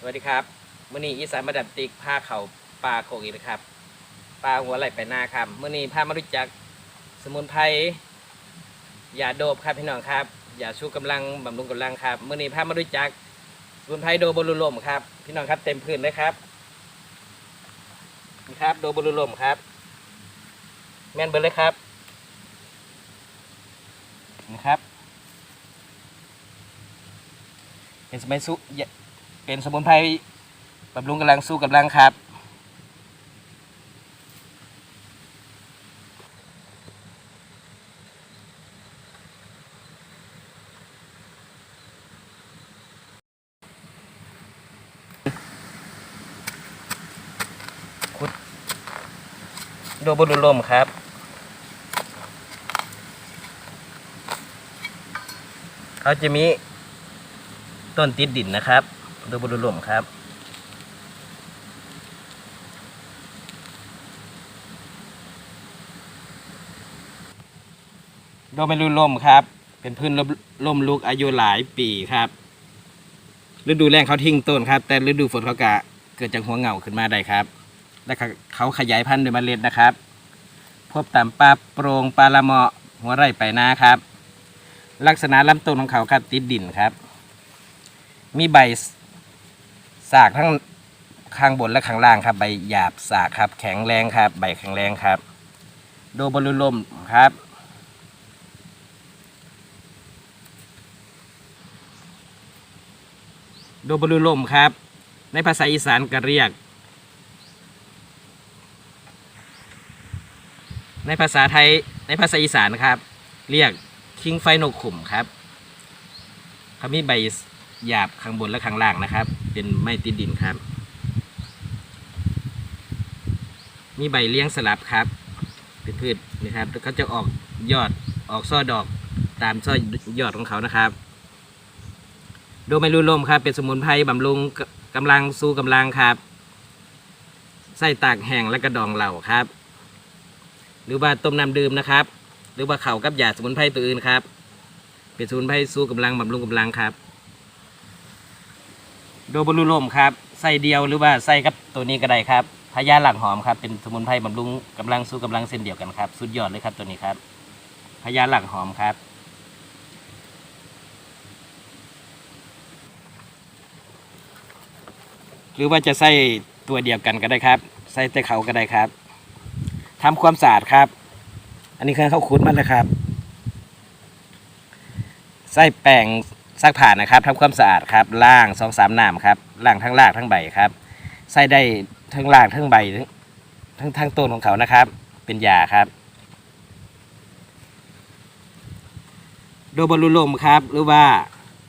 สวัสดีครับมื่อนี้อีสานมาดับติกผ้าเขาปลาโคกอีกนะครับปลาหัวไหลไปหน้าครับมื่อนี้พามารู้จักสมุนไพรยาโดบครับพี่น้องครับยาชูกำลังบำรุงกำลังครับมื่อนี้พามารู้จักสมุนไพรโดบรุลมครับ พี่น้องครับเต็มพื้นเลยครับนี่ครับโดบรุลมครับ แม่นเบิร์เลยครับนี่ครับเป็นสมัยสู้ เป็นสมุนไพรบำรุงกำลังสู้กำลังครับ ขุดโดบุรุลมครับเขาจะมีต้นติดดินนะครับ ดยบรุลมครับ โดยบรุลมครับ เป็นพืชลมลมลุกอายุหลายปีครับ ฤดูแล้งเขาทิ้งต้นครับ แต่ฤดูฝนเขากะเกิดจากหัวเหงาขึ้นมาได้ครับ และเขาขยายพันธุ์ด้วยเมล็ดนะครับ พบตามปลาโปรงปลาละเมาะหัวไร่ไปนาครับ ลักษณะลำต้นของเขาครับติดดินครับ มีใบ สากทั้งข้างบนและข้างล่างครับ ใบหยาบสากครับ แข็งแรงครับ ใบแข็งแรงครับ โดบรุลมครับ โดบรุลมครับ ในภาษาอีสานก็เรียก ในภาษาไทยในภาษาอีสานครับ เรียกคิงไฟนกขุมครับเขามีใบ หยาบข้างบนและข้างล่างนะครับ เป็นไม้ติดดินครับ มีใบเลี้ยงสลับครับ เป็นพืชนะครับเขาจะออกยอดออกซ่อดอกตามซ่อยอดของเขานะครับโดไมลูลมครับ เป็นสมุนไพรบำรุงกกำลังสู้กำลังครับไส้ตากแห้งและกระดองเหล่าครับ หรือว่าต้มน้ำดื่มนะครับ หรือว่าเข่ากับยาสมุนไพรตัวอื่นครับ เป็นสมุนไพรสู้กำลังบำรุงกำลังครับ โดบรุลมครับไส้เดียวหรือว่าไส้กับตัวนี้ก็ได้ครับพญาหลังหอมครับเป็นสมุนไพรบำรุงกำลังสู้กำลังเส้นเดียวกันครับสุดยอดเลยครับตัวนี้ครับพญาหลังหอมครับ หรือว่าจะใส่ตัวเดียวกันก็ได้ครับ ใส่แต่เขาก็ได้ครับทำความสะอาดครับ อันนี้คือข้าวคุ้นมันนะครับ ใส่แป้ง ซักผ่านนะครับทำความสะอาดครับล่างสองสามน้ำครับล่างทั้งรากทั้งใบครับใส่ได้ทั้งรากทั้งใบทั้งทั้งต้นของเขานะครับ เป็นยาครับโดบอลลูลมครับหรือว่า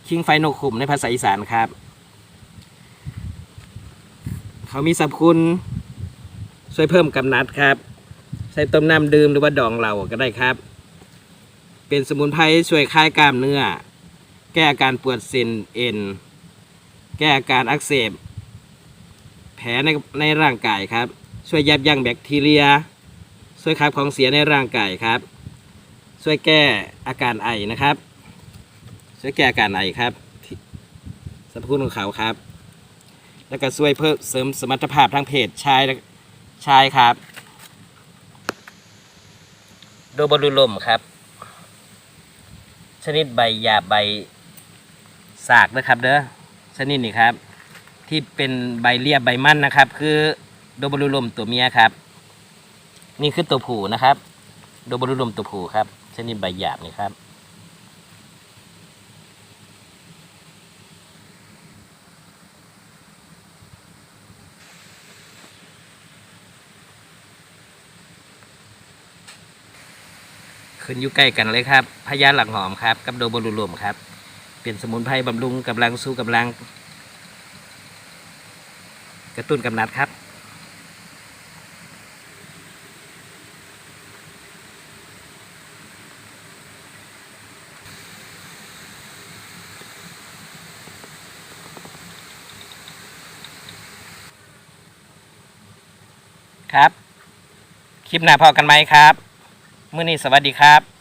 คิงไฟนกขุมในภาษาอีสานครับ เขามีสรรพคุณช่วยเพิ่มกำนัดครับ ใส่ต้มน้ำดื่มหรือว่าดองเหล่าก็ได้ครับ เป็นสมุนไพรช่วยคลายกล้ามเนื้อ แก้อาการปวดเส้นเอ็น แก้อาการอักเสบ แผลในในร่างกายครับ ช่วยยับยั้งแบคทีเรีย ช่วยขับของเสียในร่างกายครับ ช่วยแก้อาการไอนะครับ ช่วยแก้อาการไอครับสรรพคุณของเขาครับ แล้วก็ช่วยเพิ่มเสริมสมรรถภาพทางเพศชายชายครับ โดบอลูลมครับ ชนิดใบหยาบใบ สากนะครับเด้อชนิดนี้ครับ ที่เป็นใบเรียบใบมันนะครับ คือโดบรุลมตัวเมียครับ นี่คือตัวผู้นะครับ โดบรุลมตัวผู้ครับชนิดใบหยาบนี่ครับขึ้นอยู่ใกล้กันเลยครับพญาหลังหอมครับ กับโดบรุลมครับ เป็นสมุนไพรบำรุงกำลังสู้กำลัง กระตุ้นกำนัดครับ ครับ คลิปหน้าพอกันไหมครับ มื้อนี้สวัสดีครับ